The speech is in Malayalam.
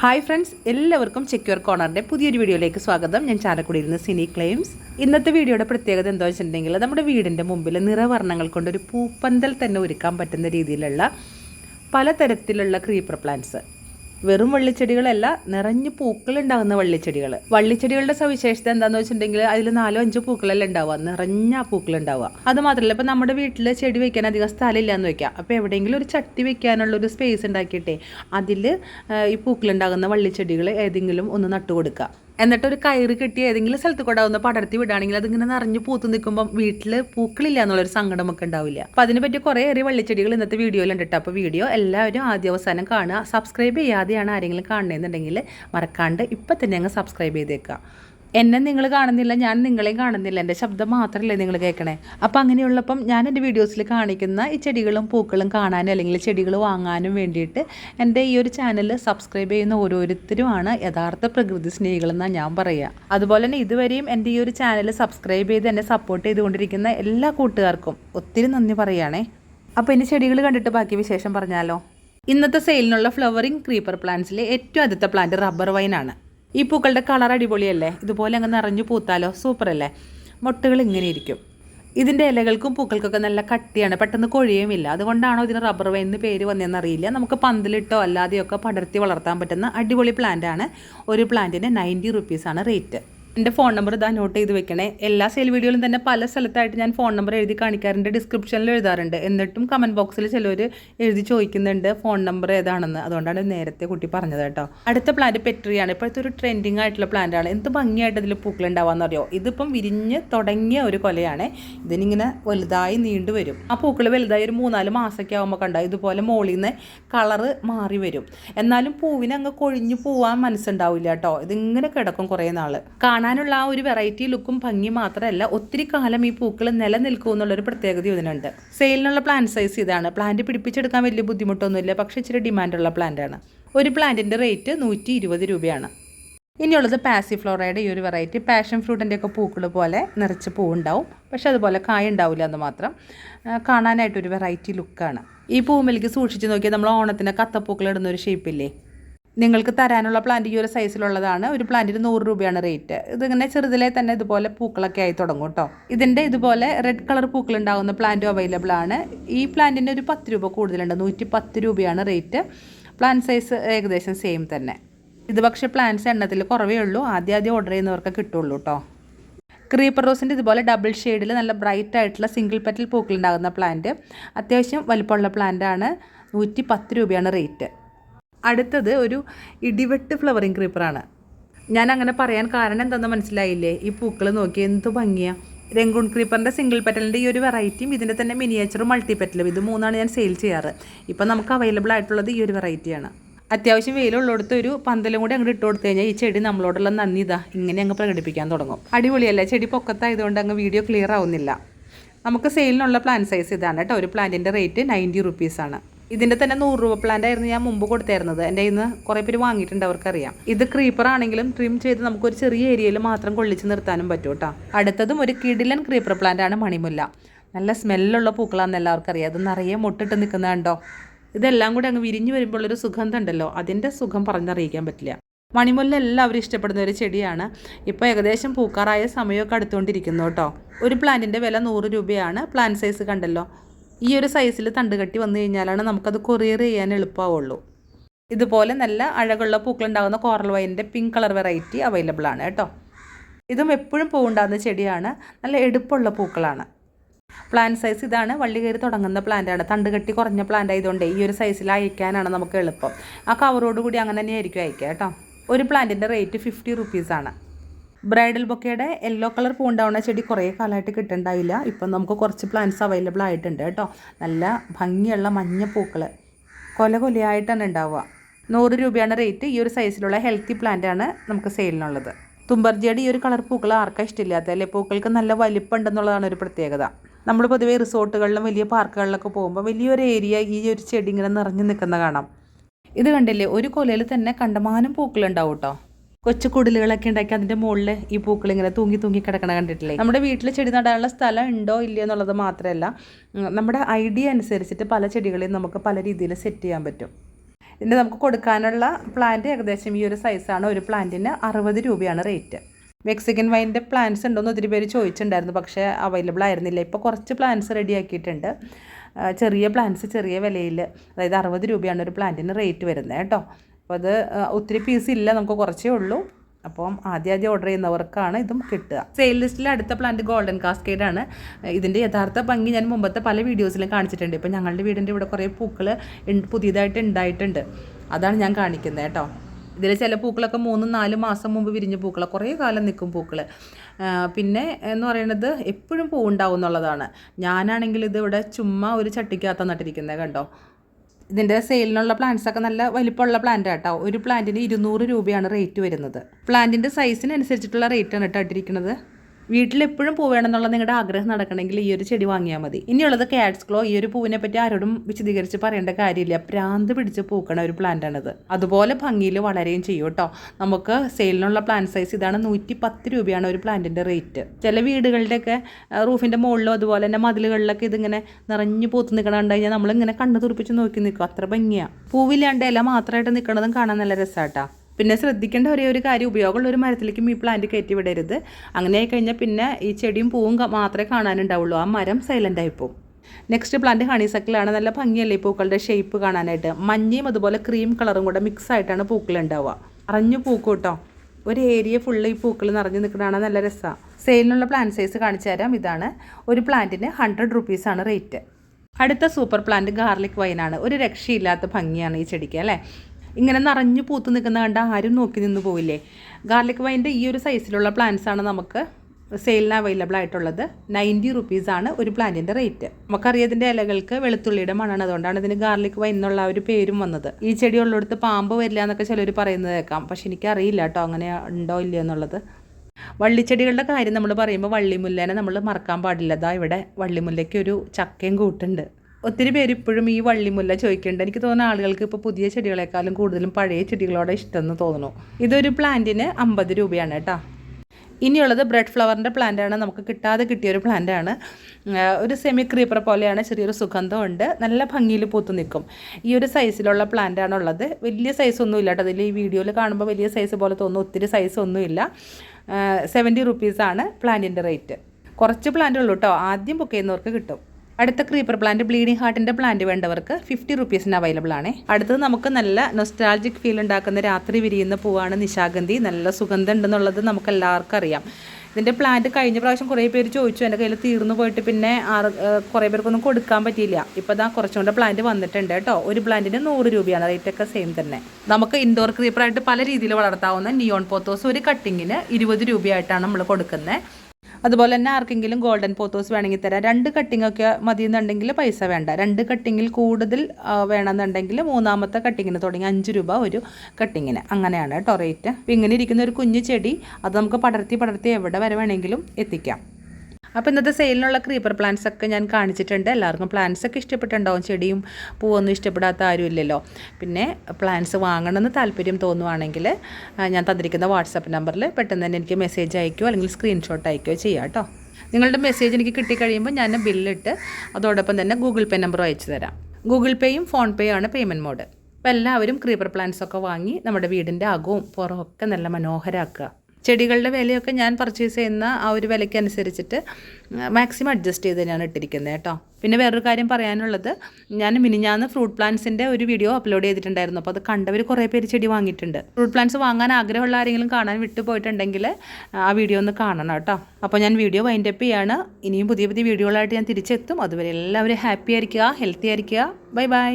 ഹായ് ഫ്രണ്ട്സ് എല്ലാവർക്കും സെക്യൂർ കോർണറിന്റെ പുതിയൊരു വീഡിയോയിലേക്ക് സ്വാഗതം. ഞാൻ ചാലക്കുടിയിൽ നിന്ന് സിനി ക്ലെയിംസ്. ഇന്നത്തെ വീഡിയോയുടെ പ്രത്യേകത എന്താ വെച്ചിട്ടുണ്ടെങ്കിൽ നമ്മുടെ വീടിന്റെ മുമ്പിൽ നിറവർണങ്ങൾ കൊണ്ടൊരു പൂപ്പന്തൽ തന്നെ ഒരുക്കാൻ പറ്റുന്ന രീതിയിലുള്ള പലതരത്തിലുള്ള ക്രീപ്പർ പ്ലാന്റ്സ് വെറും വള്ളിച്ചെടികളല്ല നിറഞ്ഞ് പൂക്കളുണ്ടാകുന്ന വള്ളിച്ചെടികൾ വള്ളിച്ചെടികളുടെ സവിശേഷത എന്താണെന്ന് വെച്ചിട്ടുണ്ടെങ്കിൽ അതിൽ നാലോ അഞ്ചോ പൂക്കളെല്ലാം ഉണ്ടാവുക. നിറഞ്ഞ പൂക്കൾ ഉണ്ടാവുക അത് മാത്രമല്ല ഇപ്പം നമ്മുടെ വീട്ടിൽ ചെടി വെക്കാൻ അധികം സ്ഥലമില്ല എന്ന് വെക്കാം. അപ്പോൾ എവിടെയെങ്കിലും ഒരു ചട്ടി വെക്കാനുള്ള ഒരു സ്പേസ് ഉണ്ടാക്കിയിട്ടേ അതിൽ ഈ പൂക്കളുണ്ടാകുന്ന വള്ളിച്ചെടികൾ ഏതെങ്കിലും ഒന്ന് നട്ടുകൊടുക്കുക. എന്നിട്ട് ഒരു കയറ് കെട്ടി ഏതെങ്കിലും സ്ഥലത്ത് കൂടെ ഒന്ന് പടർത്തി വിടുകയാണെങ്കിൽ അതിങ്ങനെ നിറഞ്ഞു പൂത്ത് നിൽക്കുമ്പോൾ വീട്ടിൽ പൂക്കളില്ല എന്നുള്ളൊരു സങ്കടമൊക്കെ ഉണ്ടാവില്ല. അപ്പം അതിനെ പറ്റി കുറേ ഏറെ വള്ളിച്ചെടികൾ ഇന്നത്തെ വീഡിയോയിലുണ്ട് കേട്ടോ അപ്പോൾ വീഡിയോ എല്ലാവരും ആദ്യ അവസാനം കാണുക. സബ്സ്ക്രൈബ് ചെയ്യാതെയാണ് ആരെങ്കിലും കാണുന്നതെന്നുണ്ടെങ്കിൽ മറക്കാണ്ട് ഇപ്പം തന്നെ അങ്ങ് സബ്സ്ക്രൈബ് ചെയ്തേക്കുക. എന്നെ നിങ്ങൾ കാണുന്നില്ല ഞാൻ നിങ്ങളെയും കാണുന്നില്ല. എന്റെ ശബ്ദം മാത്രമല്ലേ നിങ്ങൾ കേൾക്കണേ? അപ്പോൾ അങ്ങനെയുള്ളപ്പം ഞാൻ എന്റെ വീഡിയോസിൽ കാണിക്കുന്ന ഈ ചെടികളും പൂക്കളും കാണാനും അല്ലെങ്കിൽ ചെടികൾ വാങ്ങാനും വേണ്ടിയിട്ട് എന്റെ ഈ ഒരു ചാനൽ സബ്സ്ക്രൈബ് ചെയ്യുന്ന ഓരോരുത്തരുമാണ് യഥാർത്ഥ പ്രകൃതി സ്നേഹികളെന്നാണ് ഞാൻ പറയുക. അതുപോലെ തന്നെ ഇതുവരെയും എന്റെ ഈ ഒരു ചാനൽ സബ്സ്ക്രൈബ് ചെയ്ത് എന്നെ സപ്പോർട്ട് ചെയ്തുകൊണ്ടിരിക്കുന്ന എല്ലാ കൂട്ടുകാർക്കും ഒത്തിരി നന്ദി പറയുകയാണേ. അപ്പോൾ ഇനി ചെടികൾ കണ്ടിട്ട് ബാക്കി വിശേഷം പറഞ്ഞാലോ? ഇന്നത്തെ സെയിലിനുള്ള ഫ്ലവറിംഗ് ക്രീപ്പർ പ്ലാന്റ്സിലെ ഏറ്റവും ആദ്യത്തെ പ്ലാന്റ് റബ്ബർ വൈനാണ് ഈ പൂക്കളുടെ കളർ അടിപൊളിയല്ലേ? ഇതുപോലെ അങ്ങ് നിറഞ്ഞു പൂത്താലോ? സൂപ്പർ അല്ലേ? മൊട്ടുകൾ ഇങ്ങനെ ഇരിക്കും. ഇതിന്റെ ഇലകൾക്കും പൂക്കൾക്കൊക്കെ നല്ല കട്ടിയാണ്. പെട്ടെന്ന് കൊഴിയുമില്ല അതുകൊണ്ടാണോ ഇതിന് റബ്ബർ വൈൻ എന്ന് പേര് വന്നതെന്ന് അറിയില്ല. നമുക്ക് പന്തലിട്ടോ അല്ലാതെയൊക്കെ പടർത്തി വളർത്താൻ പറ്റുന്ന അടിപൊളി പ്ലാന്റ് ആണ്. ഒരു പ്ലാന്റിന് നയന്റി റുപ്പീസാണ് റേറ്റ് എന്റെ ഫോൺ നമ്പർ ഇതാ നോട്ട് ചെയ്ത് വെക്കണേ. എല്ലാ സെയിൽ വീഡിയോയിലും തന്നെ പല സ്ഥലത്തായിട്ട് ഞാൻ ഫോൺ നമ്പർ എഴുതി കാണിക്കാറുണ്ട്. ഡിസ്ക്രിപ്ഷനിൽ എഴുതാറുണ്ട്. എന്നിട്ടും കമന്റ് ബോക്സിൽ ചിലവർ എഴുതി ചോദിക്കുന്നുണ്ട് ഫോൺ നമ്പർ ഏതാണെന്ന്. അതുകൊണ്ടാണ് നേരത്തെ കുട്ടി പറഞ്ഞത് കേട്ടോ. അടുത്ത പ്ലാന്റ് പെട്രിയാണ്. ഇപ്പോഴത്തെ ഒരു ട്രെൻഡിങ് ആയിട്ടുള്ള പ്ലാന്റ് ആണ്. എന്ത് ഭംഗിയായിട്ട് ഇതിൽ പൂക്കൾ ഉണ്ടാവാന്ന് അറിയോ ഇതിപ്പം വിരിഞ്ഞ് തുടങ്ങിയ ഒരു കൊലയാണ്. ഇതിനിങ്ങനെ വലുതായി നീണ്ടു വരും. ആ പൂക്കൾ വലുതായി ഒരു മൂന്നാൽ മാസമൊക്കെ ആകുമ്പോൾ കണ്ടോ? ഇതുപോലെ മോളിൽ നിന്ന് കളറ് മാറി വരും. എന്നാലും പൂവിനെ അങ്ങ് കൊഴിഞ്ഞു പോവാൻ മനസ്സുണ്ടാവില്ല കേട്ടോ. ഇതിങ്ങനെ കിടക്കും കുറേ നാൾ കാണാനുള്ള ആ ഒരു വെറൈറ്റി ലുക്കും ഭംഗി മാത്രമല്ല ഒത്തിരി കാലം ഈ പൂക്കൾ നിലനിൽക്കും എന്നുള്ളൊരു പ്രത്യേകത ഇതിനുണ്ട്. സെയിലിനുള്ള പ്ലാന്റ് സൈസ് ഇതാണ്. പ്ലാന്റ് പിടിപ്പിച്ചെടുക്കാൻ വലിയ ബുദ്ധിമുട്ടൊന്നുമില്ല പക്ഷേ ഇച്ചിരി ഡിമാൻഡുള്ള പ്ലാന്റാണ് ഒരു പ്ലാന്റിന്റെ റേറ്റ് നൂറ്റി ഇരുപത് രൂപയാണ്. ഇനിയുള്ളത് പാസി ഫ്ലോറയുടെ ഈ ഒരു വെറൈറ്റി പാഷൻ ഫ്രൂട്ടിന്റെ ഒക്കെ പൂക്കൾ പോലെ നിറച്ച് പൂവുണ്ടാവും. പക്ഷെ അതുപോലെ കായ ഉണ്ടാവില്ല എന്ന് മാത്രം. കാണാനായിട്ടൊരു വെറൈറ്റി ലുക്കാണ് ഈ പൂമിലേക്ക് സൂക്ഷിച്ച് നോക്കിയാൽ നമ്മൾ ഓണത്തിന് കത്തപ്പൂക്കൾ ഇടുന്ന ഒരു ഷേപ്പില്ലേ നിങ്ങൾക്ക് തരാനുള്ള പ്ലാന്റ് ഈ ഒരു സൈസിലുള്ളതാണ് ഒരു പ്ലാന്റിന് നൂറ് രൂപയാണ് റേറ്റ് ഇതിങ്ങനെ ചെറുതിലെ തന്നെ ഇതുപോലെ പൂക്കളൊക്കെ ആയി തുടങ്ങും കേട്ടോ ഇതിന്റെ ഇതുപോലെ റെഡ് കളർ പൂക്കൾ ഉണ്ടാകുന്ന പ്ലാന്റും അവൈലബിൾ ആണ്. ഈ പ്ലാന്റിന് ഒരു പത്ത് രൂപ കൂടുതലുണ്ട്. നൂറ്റി പത്ത് രൂപയാണ് റേറ്റ് പ്ലാന്റ് സൈസ് ഏകദേശം സെയിം തന്നെ. ഇത് പക്ഷേ പ്ലാന്റ്സ് എണ്ണത്തിൽ കുറവേ ഉള്ളൂ. ആദ്യം ആദ്യം ഓർഡർ ചെയ്യുന്നവർക്ക് കിട്ടുള്ളൂ കേട്ടോ ക്രീപ്പർ റോസിന്റെ ഇതുപോലെ ഡബിൾ ഷെയ്ഡിൽ നല്ല ബ്രൈറ്റ് ആയിട്ടുള്ള സിംഗിൾ പെറ്റൽ പൂക്കളുണ്ടാകുന്ന പ്ലാന്റ് അത്യാവശ്യം വലിപ്പമുള്ള പ്ലാന്റ് ആണ്. നൂറ്റി പത്ത് രൂപയാണ് റേറ്റ് അടുത്തത് ഒരു ഇടിവെട്ട് ഫ്ലവറിങ് ക്രീപ്പറാണ് ഞാൻ അങ്ങനെ പറയാൻ കാരണം എന്താണെന്ന് മനസ്സിലായില്ലേ? ഈ പൂക്കൾ നോക്കി എന്ത് ഭംഗിയാണ് രംഗൂൺ ക്രീപ്പറിന്റെ സിംഗിൾ പെറ്റലിന്റെ ഈ ഒരു വെറൈറ്റിയും ഇതിന്റെ തന്നെ മിനിയേച്ചറും മൾട്ടി പെറ്റലും ഇത് മൂന്നാണ് ഞാൻ സെയിൽ ചെയ്യാറ്. ഇപ്പം നമുക്ക് അവൈലബിൾ ആയിട്ടുള്ളത് ഈ ഒരു വെറൈറ്റിയാണ് അത്യാവശ്യം വെയിലുള്ളിടത്ത് ഒരു പന്തലും കൂടി അങ്ങോട്ട് ഇട്ട് കൊടുത്തു കഴിഞ്ഞാൽ ഈ ചെടി നമ്മളോടുള്ള നന്ദി ഇതാ. ഇങ്ങനെ അങ്ങ് പ്രകടിപ്പിക്കാൻ തുടങ്ങും. അടിപൊളിയല്ല? ചെടി പൊക്കത്തായതുകൊണ്ട് അങ്ങ് വീഡിയോ ക്ലിയർ ആവുന്നില്ല. നമുക്ക് സെയിലിനുള്ള പ്ലാൻ സൈസ് ഇതാണ് കേട്ടോ. ഒരു പ്ലാന്റിന്റെ റേറ്റ് നയന്റി റുപ്പീസാണ് ഇതിന്റെ തന്നെ നൂറ് രൂപ പ്ലാന്റ് ആയിരുന്നു ഞാൻ മുമ്പ് കൊടുത്തായിരുന്നത്. എന്റെ ഇന്ന് കുറേ പേര് വാങ്ങിയിട്ടുണ്ട് അവർക്കറിയാം. ഇത് ക്രീപ്പർ ആണെങ്കിലും ട്രിം ചെയ്ത് നമുക്കൊരു ചെറിയ ഏരിയയിൽ മാത്രം കൊള്ളിച്ച് നിർത്താനും പറ്റും കേട്ടോ. അടുത്തതും ഒരു കിഡിലൻ ക്രീപ്പർ പ്ലാന്റ് ആണ് മണിമുല്ല. നല്ല സ്മെല്ലുള്ള പൂക്കളാണെന്ന് എല്ലാവർക്കും അറിയാം അത് നിറയെ മുട്ടിട്ട് നിൽക്കുന്ന കണ്ടോ? ഇതെല്ലാം കൂടി അങ്ങ് വിരിഞ്ഞു വരുമ്പോൾ ഒരു സുഗന്ധം ഉണ്ടല്ലോ അതിന്റെ സുഖം പറഞ്ഞറിയിക്കാൻ പറ്റില്ല. മണിമുല്ല എല്ലാവരും ഇഷ്ടപ്പെടുന്ന ഒരു ചെടിയാണ്. ഇപ്പോൾ ഏകദേശം പൂക്കാറായ സമയമൊക്കെ അടുത്തുകൊണ്ടിരിക്കുന്നു കേട്ടോ. ഒരു പ്ലാന്റിന്റെ വില നൂറ് രൂപയാണ്. പ്ലാന്റ് സൈസ് കണ്ടല്ലോ. ഈ ഒരു സൈസിൽ തണ്ട് കെട്ടി വന്നു കഴിഞ്ഞാലാണ് നമുക്കത് കൊറിയർ ചെയ്യാൻ എളുപ്പമാവുള്ളൂ. ഇതുപോലെ നല്ല അഴകുള്ള പൂക്കൾ ഉണ്ടാകുന്ന കോറൽ വൈന്റെ പിങ്ക് കളർ വെറൈറ്റി അവൈലബിൾ ആണ് കേട്ടോ. ഇതും എപ്പോഴും പൂവുണ്ടാകുന്ന ചെടിയാണ്. നല്ല എടുപ്പുള്ള പൂക്കളാണ്. പ്ലാന്റ് സൈസ് ഇതാണ്. വള്ളി കയറി തുടങ്ങുന്ന പ്ലാന്റാണ് തണ്ട് കെട്ടി കുറഞ്ഞ പ്ലാന്റ് ആയതുകൊണ്ട് ഈ ഒരു സൈസിൽ അയക്കാനാണ് നമുക്ക് എളുപ്പം. ആ കവറോട് കൂടി അങ്ങനെ തന്നെ ആയിരിക്കും അയക്കുക കേട്ടോ. ഒരു പ്ലാന്റിന്റെ റേറ്റ് ഫിഫ്റ്റി റുപ്പീസാണ് ബ്രൈഡൽ ബൊക്കയുടെ യെല്ലോ കളർ പൂണ്ടാവുന്ന ചെടി കുറേ കാലമായിട്ട് കിട്ടണ്ടായില്ല. ഇപ്പം നമുക്ക് കുറച്ച് പ്ലാന്റ്സ് അവൈലബിൾ ആയിട്ടുണ്ട് കേട്ടോ. നല്ല ഭംഗിയുള്ള മഞ്ഞ പൂക്കൾ കൊല കൊലയായിട്ടാണ് ഉണ്ടാവുക. നൂറ് രൂപയാണ് റേറ്റ് ഈ ഒരു സൈസിലുള്ള ഹെൽത്തി പ്ലാന്റ് ആണ് നമുക്ക് സെയിലിനുള്ളത് തുമ്പർജിയുടെ ഈ ഒരു കളർ പൂക്കൾ ആർക്കാ ഇഷ്ടമില്ലാത്ത അല്ലെ? പൂക്കൾക്ക് നല്ല വലിപ്പമുണ്ടെന്നുള്ളതാണ് ഒരു പ്രത്യേകത. നമ്മൾ പൊതുവേ റിസോർട്ടുകളിലും വലിയ പാർക്കുകളിലൊക്കെ പോകുമ്പോൾ വലിയൊരു ഏരിയ ഈ ഒരു ചെടി ഇങ്ങനെ നിറഞ്ഞു നിൽക്കുന്ന കാണാം. ഇത് കണ്ടില്ലേ? ഒരു കൊലയിൽ തന്നെ കണ്ടമാനം പൂക്കളുണ്ടാവും കേട്ടോ. കൊച്ചു കുടിലുകളൊക്കെ ഉണ്ടാക്കി അതിന്റെ മുകളിൽ ഈ പൂക്കൾ ഇങ്ങനെ തൂങ്ങി തൂങ്ങി കിടക്കണ കണ്ടിട്ടില്ലേ? നമ്മുടെ വീട്ടിൽ ചെടി നടാനുള്ള സ്ഥലം ഉണ്ടോ ഇല്ലയോ എന്നുള്ളത് മാത്രമല്ല നമ്മുടെ ഐഡിയ അനുസരിച്ചിട്ട് പല ചെടികളെയും നമുക്ക് പല രീതിയിൽ സെറ്റ് ചെയ്യാൻ പറ്റും. ഇതിന്റെ നമുക്ക് കൊടുക്കാനുള്ള പ്ലാന്റ് ഏകദേശം ഈ ഒരു സൈസാണ് ഒരു പ്ലാന്റിന് അറുപത് രൂപയാണ് റേറ്റ് മെക്സിക്കൻ വൈന്റെ പ്ലാന്റ്സ് ഉണ്ടോയെന്ന് ഒത്തിരി പേര് ചോദിച്ചിട്ടുണ്ടായിരുന്നു പക്ഷേ അവൈലബിൾ ആയിരുന്നില്ല. ഇപ്പോൾ കുറച്ച് പ്ലാന്റ്സ് റെഡിയാക്കിയിട്ടുണ്ട് ചെറിയ പ്ലാന്റ്സ് ചെറിയ വിലയിൽ അതായത് അറുപത് രൂപയാണ് ഒരു പ്ലാന്റിന് റേറ്റ് വരുന്നത് കേട്ടോ. അപ്പോൾ അത് ഒത്തിരി പീസ് ഇല്ല നമുക്ക് കുറച്ചേ ഉള്ളൂ. അപ്പം ആദ്യം ആദ്യം ഓർഡർ ചെയ്യുന്നവർക്കാണ് ഇതും കിട്ടുക. സെയിൽ ലിസ്റ്റിൽ അടുത്ത പ്ലാന്റ് ഗോൾഡൻ കാസ്കേഡ് ആണ്. ഇതിന്റെ യഥാർത്ഥ ഭംഗി ഞാൻ മുമ്പത്തെ പല വീഡിയോസിലും കാണിച്ചിട്ടുണ്ട്. ഇപ്പം ഞങ്ങളുടെ വീടിന്റെ ഇവിടെ കുറേ പൂക്കൾ പുതിയതായിട്ട് ഉണ്ടായിട്ടുണ്ട് അതാണ് ഞാൻ കാണിക്കുന്നത് കേട്ടോ. ഇതിൽ ചില പൂക്കളൊക്കെ മൂന്നും നാലും മാസം മുമ്പ് വിരിഞ്ഞ പൂക്കൾ കുറേ കാലം നിൽക്കും പൂക്കൾ പിന്നെ എന്ന് പറയുന്നത് എപ്പോഴും പൂവുണ്ടാവും എന്നുള്ളതാണ്. ഞാനാണെങ്കിൽ ഇത് ഇവിടെ ചുമ്മാ ഒരു ചട്ടിക്കകത്താണ് നട്ടിരിക്കുന്നത് കണ്ടോ? ഇതിന്റെ സെയിലിനുള്ള പ്ലാന്റ്സ് ഒക്കെ നല്ല വലിപ്പമുള്ള പ്ലാന്റ് കേട്ടോ ഒരു പ്ലാന്റിന് ഇരുന്നൂറ് രൂപയാണ് റേറ്റ് വരുന്നത്. പ്ലാന്റിന്റെ സൈസിനനുസരിച്ചിട്ടുള്ള റേറ്റാണ് കേട്ടോ ഇട്ടിരിക്കുന്നത്. വീട്ടിൽ എപ്പോഴും പൂ വേണമെന്നുള്ള നിങ്ങളുടെ ആഗ്രഹം നടക്കണമെങ്കിൽ ഈ ഒരു ചെടി വാങ്ങിയാൽ മതി. ഇനിയുള്ളത് കാറ്റ്സ് ക്ലോ ഈ ഒരു പൂവിനെ പറ്റി ആരോടും വിശദീകരിച്ച് പറയേണ്ട കാര്യമില്ല. പ്രാന്ത് പിടിച്ച് പൂക്കണ ഒരു പ്ലാന്റ് ആണിത്. അതുപോലെ ഭംഗിയിൽ വളരെയും ചെയ്യും കേട്ടോ. നമുക്ക് സെയിലിനുള്ള പ്ലാന്റ് സൈസ് ഇതാണ് നൂറ്റി പത്ത് രൂപയാണ് ഒരു പ്ലാന്റിന്റെ റേറ്റ് ചില വീടുകളുടെയൊക്കെ റൂഫിന്റെ മുകളിലും അതുപോലെ തന്നെ മതിലുകളിലൊക്കെ ഇതിങ്ങനെ നിറഞ്ഞു പൂത്ത് നിൽക്കണ കഴിഞ്ഞാൽ നമ്മളിങ്ങനെ കണ്ണു തുറപ്പിച്ച് നോക്കി നിൽക്കും. അത്ര ഭംഗിയാണ് പൂവില്ലാണ്ട് ഇല മാത്രമായിട്ട് നിൽക്കണതും കാണാൻ നല്ല രസമാട്ടാ പിന്നെ ശ്രദ്ധിക്കേണ്ട ഒരേ ഒരു കാര്യം ഉപയോഗമുള്ള ഒരു മരത്തിലേക്കും ഈ പ്ലാന്റ് കയറ്റി വിടരുത്. അങ്ങനെ ആയി കഴിഞ്ഞാൽ പിന്നെ ഈ ചെടിയും പൂവും മാത്രമേ കാണാനുണ്ടാവുള്ളൂ. ആ മരം സൈലന്റ് ആയിപ്പോവും നെക്സ്റ്റ് പ്ലാന്റ് ഹണിസക്കിളാണ് നല്ല ഭംഗിയല്ലേ പൂക്കളുടെ ഷേപ്പ് കാണാനായിട്ട്? മഞ്ഞയും അതുപോലെ ക്രീം കളറും കൂടെ മിക്സ് ആയിട്ടാണ് പൂക്കൾ ഉണ്ടാവുക അറിഞ്ഞു പൂക്കും കേട്ടോ ഒരു ഏരിയ ഫുള്ള് ഈ പൂക്കൾ നിറഞ്ഞു നിൽക്കുന്നതാണ് നല്ല രസമാണ് സെയിലിനുള്ള പ്ലാന്റ് സൈസ് കാണിച്ചു തരാം. ഇതാണ്. ഒരു പ്ലാന്റിന് ഹൺഡ്രഡ് റുപ്പീസാണ് റേറ്റ് അടുത്ത സൂപ്പർ പ്ലാന്റ് ഗാർലിക് വൈനാണ് ഒരു രക്ഷയില്ലാത്ത ഭംഗിയാണ് ഈ ചെടിക്ക് അല്ലേ? ഇങ്ങനെ നിറഞ്ഞു പൂത്ത് നിൽക്കുന്ന കണ്ട ആരും നോക്കി നിന്ന് പോയില്ലേ ഗാർലിക് വൈന്റെ ഈ ഒരു സൈസിലുള്ള പ്ലാന്റ്സ് ആണ് നമുക്ക് സെയിലിന് അവൈലബിൾ ആയിട്ടുള്ളത്. നയന്റി റുപ്പീസാണ് ഒരു പ്ലാന്റിന്റെ റേറ്റ് നമുക്കറിയാം ഇതിന്റെ ഇലകൾക്ക് വെളുത്തുള്ളിയുടെ മണ്ണാണ് അതുകൊണ്ടാണ് ഇതിന് ഗാർലിക് വൈൻ എന്നുള്ള ഒരു പേരും വന്നത്. ഈ ചെടി ഉള്ളിടത്ത് പാമ്പ് വരില്ല എന്നൊക്കെ ചിലർ പറയുന്നത് കേൾക്കാം. പക്ഷെ എനിക്കറിയില്ല കേട്ടോ അങ്ങനെ ഉണ്ടോ ഇല്ലയോ എന്നുള്ളത്. വള്ളിച്ചെടികളുടെ കാര്യം നമ്മൾ പറയുമ്പോൾ വള്ളിമുല്ലേനെ നമ്മൾ മറക്കാൻ പാടില്ല. അതാ ഇവിടെ വള്ളിമുല്ലയ്ക്ക് ഒരു ചക്കയും കൂട്ടുണ്ട്. ഒത്തിരി പേര് ഇപ്പോഴും ഈ വള്ളിമുല്ല ചോദിക്കുന്നുണ്ട്. എനിക്ക് തോന്നുന്ന ആളുകൾക്ക് ഇപ്പോൾ പുതിയ ചെടികളെക്കാളും കൂടുതലും പഴയ ചെടികളോടെ ഇഷ്ടം എന്ന് തോന്നുന്നു. ഇതൊരു പ്ലാന്റിന് അമ്പത് രൂപയാണ് കേട്ടോ. ഇനിയുള്ളത് ബ്രെഡ് ഫ്ലവറിന്റെ പ്ലാന്റാണ്. നമുക്ക് കിട്ടാതെ കിട്ടിയ ഒരു പ്ലാന്റാണ് ഒരു സെമി ക്രീപ്പർ പോലെയാണ്. ചെറിയൊരു സുഗന്ധമുണ്ട്. നല്ല ഭംഗിയിൽ പൂത്തു നിൽക്കും. ഈ ഒരു സൈസിലുള്ള പ്ലാന്റാണുള്ളത് വലിയ സൈസ് ഒന്നും ഇല്ല കേട്ടോ. അതിൽ ഈ വീഡിയോയിൽ കാണുമ്പോൾ വലിയ സൈസ് പോലെ തോന്നുന്നു. ഒത്തിരി സൈസ് ഒന്നുമില്ല സെവന്റി റുപ്പീസാണ് പ്ലാന്റിന്റെ റേറ്റ് കുറച്ച് പ്ലാന്റ് ഉള്ളൂ കേട്ടോ. ആദ്യം ബുക്ക് ചെയ്യുന്നവർക്ക് കിട്ടും. അടുത്ത ക്രീപ്പർ പ്ലാന്റ് ബ്ലീഡിംഗ് ഹാർട്ടിന്റെ പ്ലാന്റ് വേണ്ടവർക്ക് ഫിഫ്റ്റി റുപ്പീസിന് അവൈലബിൾ ആണ്. അടുത്തത് നമുക്ക് നല്ല നൊസ്റ്റാൾജിക് ഫീൽ ഉണ്ടാക്കുന്ന രാത്രി വിരിയുന്ന പൂവാണ് നിശാഗന്ധി. നല്ല സുഗന്ധം ഉണ്ടെന്നുള്ളത് നമുക്ക് എല്ലാവർക്കും അറിയാം. ഇതിന്റെ പ്ലാന്റ് കഴിഞ്ഞ പ്രാവശ്യം കുറേ പേര് ചോദിച്ചു. എന്റെ കയ്യിൽ തീർന്നു പോയിട്ട് പിന്നെ കുറേ പേർക്കൊന്നും കൊടുക്കാൻ പറ്റിയില്ല. ഇപ്പോൾ ഇതാ കുറച്ചും കൂടെ പ്ലാന്റ് വന്നിട്ടുണ്ട് കേട്ടോ. ഒരു പ്ലാന്റിന് നൂറ് രൂപയാണ്. റേറ്റൊക്കെ സെയിം തന്നെ. നമുക്ക് ഇൻഡോർ ക്രീപ്പറായിട്ട് പല രീതിയിൽ വളർത്താവുന്ന നിയോൺ പോത്തോസ് ഒരു കട്ടിങ്ങിന് ഇരുപത് രൂപയായിട്ടാണ് നമ്മൾ കൊടുക്കുന്നത്. അതുപോലെ തന്നെ ആർക്കെങ്കിലും ഗോൾഡൻ പോത്തോസ് വേണമെങ്കിൽ തരാം. രണ്ട് കട്ടിംഗ് ഒക്കെ മതി എന്നുണ്ടെങ്കിൽ പൈസ വേണ്ട. രണ്ട് കട്ടിങ്ങിൽ കൂടുതൽ വേണമെന്നുണ്ടെങ്കിൽ മൂന്നാമത്തെ കട്ടിങ്ങിന് തുടങ്ങി അഞ്ച് രൂപ ഒരു കട്ടിങ്ങിന് അങ്ങനെയാണ് കേട്ടോ റേറ്റ് ഇങ്ങനെ ഇരിക്കുന്ന ഒരു കുഞ്ഞു ചെടി അത് നമുക്ക് പടർത്തി പടർത്തി എവിടെ വരെ വേണമെങ്കിലും എത്തിക്കാം. അപ്പോൾ ഇന്നത്തെ സെയിലിനുള്ള ക്രീപ്പർ പ്ലാന്റ്സ് ഒക്കെ ഞാൻ കാണിച്ചിട്ടുണ്ട്. എല്ലാവർക്കും പ്ലാന്റ്സ് ഒക്കെ ഇഷ്ടപ്പെട്ടുണ്ടാവും ചെടിയും പൂവൊന്നും ഇഷ്ടപ്പെടാത്ത ആരും ഇല്ലല്ലോ. പിന്നെ പ്ലാന്റ്സ് വാങ്ങണമെന്ന് താല്പര്യം തോന്നുവാണെങ്കിൽ ഞാൻ തന്നിരിക്കുന്ന വാട്സപ്പ് നമ്പറിൽ പെട്ടെന്ന് തന്നെ എനിക്ക് മെസ്സേജ് അയക്കുകയോ അല്ലെങ്കിൽ സ്ക്രീൻഷോട്ട് അയക്കുകയോ ചെയ്യാം കേട്ടോ. നിങ്ങളുടെ മെസ്സേജ് എനിക്ക് കിട്ടിക്കഴിയുമ്പോൾ ഞാൻ ബില്ലിട്ട് അതോടൊപ്പം തന്നെ ഗൂഗിൾ പേ നമ്പറും അയച്ചു തരാം. ഗൂഗിൾ പേയും ഫോൺ പേയും ആണ് പേയ്മെന്റ് മോഡ് അപ്പോൾ എല്ലാവരും ക്രീപ്പർ പ്ലാന്റ്സ് ഒക്കെ വാങ്ങി നമ്മുടെ വീടിന്റെ അകവും പുറമൊക്കെ നല്ല മനോഹരമാക്കുക ചെടികളുടെ വിലയൊക്കെ ഞാൻ പർച്ചേസ് ചെയ്യുന്ന ആ ഒരു വിലയ്ക്ക് അനുസരിച്ചിട്ട് മാക്സിമം അഡ്ജസ്റ്റ് ചെയ്ത് ഞാൻ ഇട്ടിരിക്കുന്നത് കേട്ടോ. പിന്നെ വേറൊരു കാര്യം പറയാനുള്ളത് ഞാൻ മിനിഞ്ഞാന്ന് ഫ്രൂട്ട് പ്ലാന്റ്സിന്റെ ഒരു വീഡിയോ അപ്ലോഡ് ചെയ്തിട്ടുണ്ടായിരുന്നു. അപ്പോൾ അത് കണ്ടവർ കുറേ പേര് ചെടി വാങ്ങിയിട്ടുണ്ട്. ഫ്രൂട്ട് പ്ലാന്റ്സ് വാങ്ങാൻ ആഗ്രഹമുള്ള ആരെങ്കിലും കാണാൻ വിട്ടുപോയിട്ടുണ്ടെങ്കിൽ ആ വീഡിയോ ഒന്ന് കാണണം കേട്ടോ. അപ്പോൾ ഞാൻ വീഡിയോ വൈൻഡ് അപ്പ് ചെയ്യാണ്. ഇനിയും പുതിയ പുതിയ വീഡിയോകളായിട്ട് ഞാൻ തിരിച്ചെത്തും. അതുവരെ എല്ലാവരും ഹാപ്പി ആയിരിക്കുക ഹെൽത്തി ആയിരിക്കുക. Bye bye